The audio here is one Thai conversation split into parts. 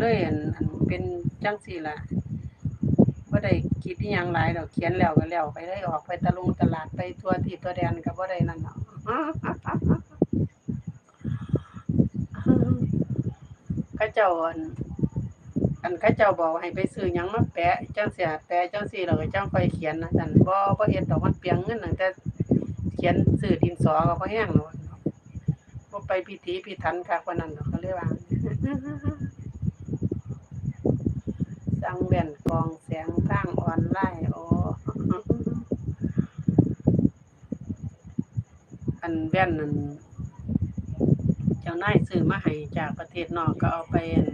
เลยอันอันเป็นจังซี่ละบ่ได้คิดอีหยังหลายดอกเขียนแล้วก็แล้วไปได้ออกไปตะลุงตลาดไปทั่วที่ทั่วแดนก็บ่ได้นั่นเนาะเขาเจ้าอันอันเขาเจ้าบอกให้ไปซื้อยังมาแปะจังเสียแปะจังซี่แล้วก็จังค่อยเขียนนะซั่นบ่บ่เฮ็ดดอกมันเปียงเงินตั้งแต่เขียนซื้อดินสอก็บ่แห้งแล้วบ่ไปพิธีพิถันคักว่านั้นเขาเลยกว่า สังแว่นกองแสงทางออนไลน์โอ้อันแว่นนั่นเจ้านายซื้อมาให้จากประเทศนอกก็เอาไปอัน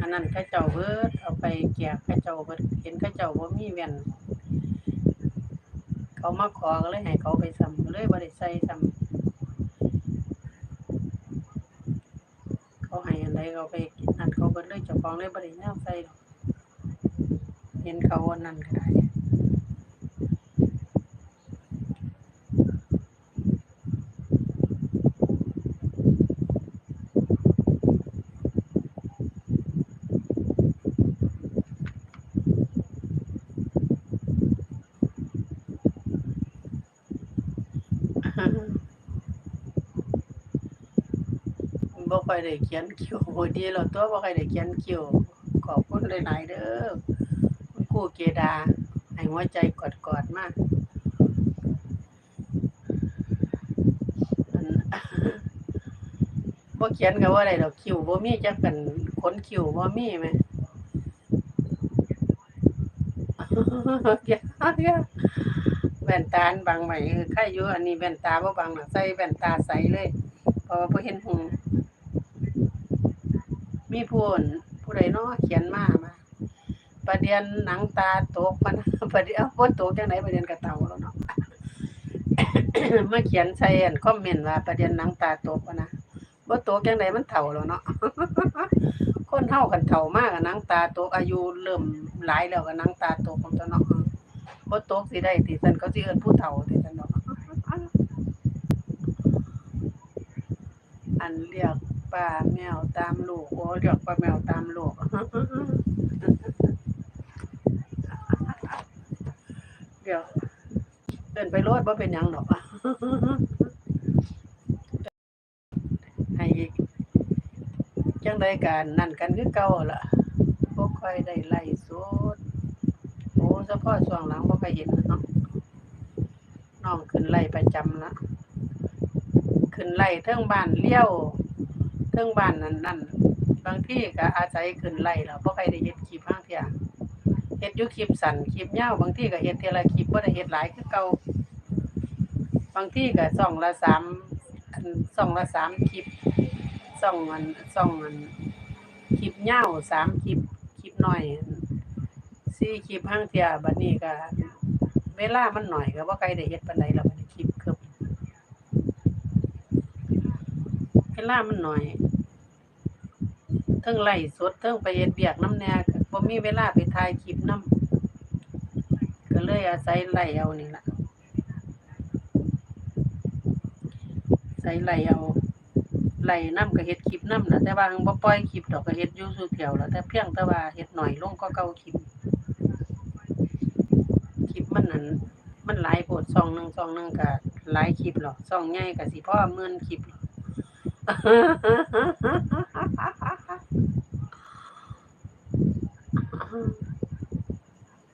อันนั้นเขาเจ้าเบิดเอาไปแจกเขาเจ้าเบิดเห็นเขาเจ้าบ่มีแว่นเขามาขอก็เลยให้เขาไปซ้ำเลยบ่ได้ใส่ซ้ำเขาให้อันใดก็เอาไปนั่นเขาเบิดเลยเจ้าของเลยบ่ได้แนวใส่หรอก เห็นเขาอันนั้นก็ได้บ่ค่อยได้เขียนคิวบ่ดีแล้วตัวบ่ค่อยได้เขียนคิวขอบคุณหลายๆเด้อ คุณครูเกดาให้หัวใจกอดๆมาอันบ่เขียนก็บ่าอะได้ดอกคิวบ่มีจักกันขนคิวบ่มีแหมอย่าอย่าแว่นตาบังไว้เออใครอยู่อันนี้แว่นตาบ่บังน่ะใส่แว่นตาใสเลยเพราะว่าบ่เห็นหูมีผู้นผู้ใดเนาะเขียนมามา ประเด็นหนังตาตกมันประเดี๋ยวบ่ตกจังไดประเด็นกระเต่าแล้วเนาะมาเขียนใส่อันคอมเมนต์ว่าประเด็นหนังตาตกว่านะบ่ตกจังไดมันเฒ่าแล้วเนาะคนเฮากันเฒ่ามากอะหนังตาตกอายุเริ่มหลายแล้วก็หนังตาตกของตัวเนาะบ่ตกสิได้ติซั่นเขาสิเอินผู้เฒ่าติซั่นเนาะอันเรียกป้าแมวตามลูกโอ้เรียกป้าแมวตามลูก เดี๋ยวเดินไปโลดว่เป็นยังดอกให้จังได้การนั่นกันคือเก่าล่ะบ่ค่อยได้ไล่สดโอ้เฉพาะช่วงหลังบ่ค่อยเห็นเนาะน้องขึ้นไล่ประจำละขึ้นไล่เทิงบ้านเลี้ยวเทิงบ้านนั่นนั่นบางที่ก็อาศัยขึ้นไล่แล้วบ่ค่อยได้เฮ็ดคลิปบางเที่ยเฮ็ดอยู่คลิปสั้นคลิปยาวบางทีก็เฮ็ดเทละคลิปบ่ได้เฮ็ดหลายคือเก่า บางที่ก็ช่องละสามอันช่องละสามคลิปช่องอันช่องอันคลิปยาสามคลิปคลิปหน้อยสี่คลิปห้างเทียบัดนี้ก็เวลามันหน่อยก็บ่าใครได้เฮ็ดปานใดแล้วบัดนี้คลิปคือเวลามันหน่อยเทิงไล่สดเทิงไปเฮ็ดเวียกน้ำแน่ก็บ่มีเวลาไปถ่ายคลิปน้ำก็เลยอาศัยไล่เอานี่ล่ะ ใส่ไล่เอาไหล่นำก็เฮ็ดคลิปนำนะแต่ว่าบ่ปล่อยคลิปดอกก็เฮ็ดอยู่ซุเที่ยวแล้วแต่เพียงแต่ว่าเฮ็ดหน้อยลงกว่าเก่าคลิปคลิปมันนั่นมันหลายโพดช่องหนึ่งช่องหนึ่งก็หลายคลิปหรอกช่องใหญ่ก็สิพ่อหมื่อนคลิป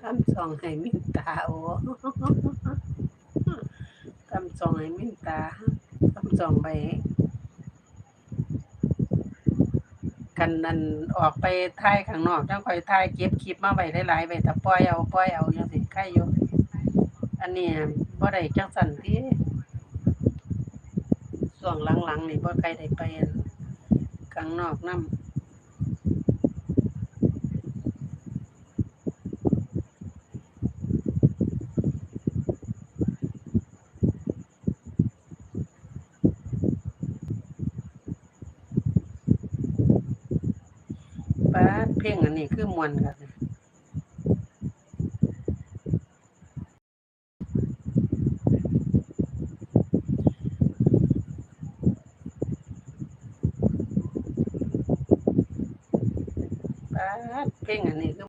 ทำซองให้มินตาโอ้ทำซองให้มินตา สองไปกันนั่นออกไปท่ายข้างนอกจังคอยท่ายเก็บคลิปมาไว้หลายๆไว้ถ้าปล่อยเอาปล่อยเอาจังสิใครอยู่อันนี้บ่ได้จังซั่นติช่วงหลังๆนี่บ่ใครได้ไปอั่นข้างนอกนำปาด เพลงอันนี้คือมวนค่ะเพลงอันนี้คือ